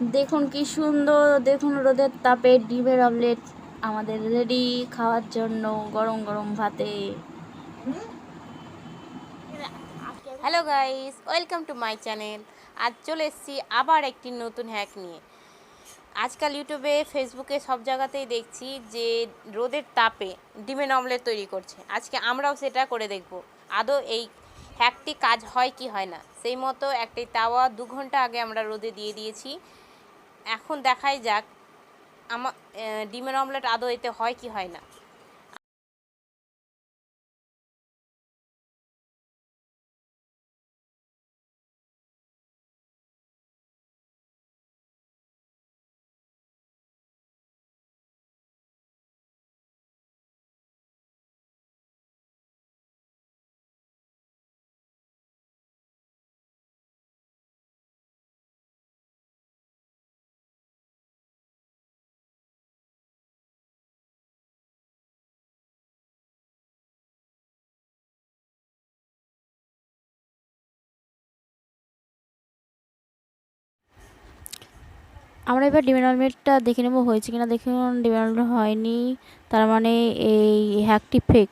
দেখুন কি সুন্দর, দেখুন রোদের তাপে ডিমের অমলেট আমাদের রেডি খাওয়ার জন্য গরম গরম ভাতে। Hello guys welcome to my channel আজ চলে এসেছি আবার একটি নতুন হ্যাক নিয়ে। আজকাল ইউটিউবে ফেসবুকে সব জায়গাতেই দেখছি যে রোদের তাপে ডিমের অমলেট তৈরি করছে। আজকে আমরাও সেটা করে দেখব। আদৌ এই হ্যাকটি কাজ হয় কি হয় না? সেই মতো একটি তাওয়া দু ঘণ্টা আগে আমরা রোদে দিয়ে দিয়েছি। এখন দেখাই যাক আমার ডিমের অমলেট আদৌ এতে হয় কি হয় না। আমরা এবার ডিমের অমলেটটা দেখে নেব হয়েছে কিনা। দেখুন ডিমের অমলেট হয়নি। তার মানে এই হ্যাকটি ফেক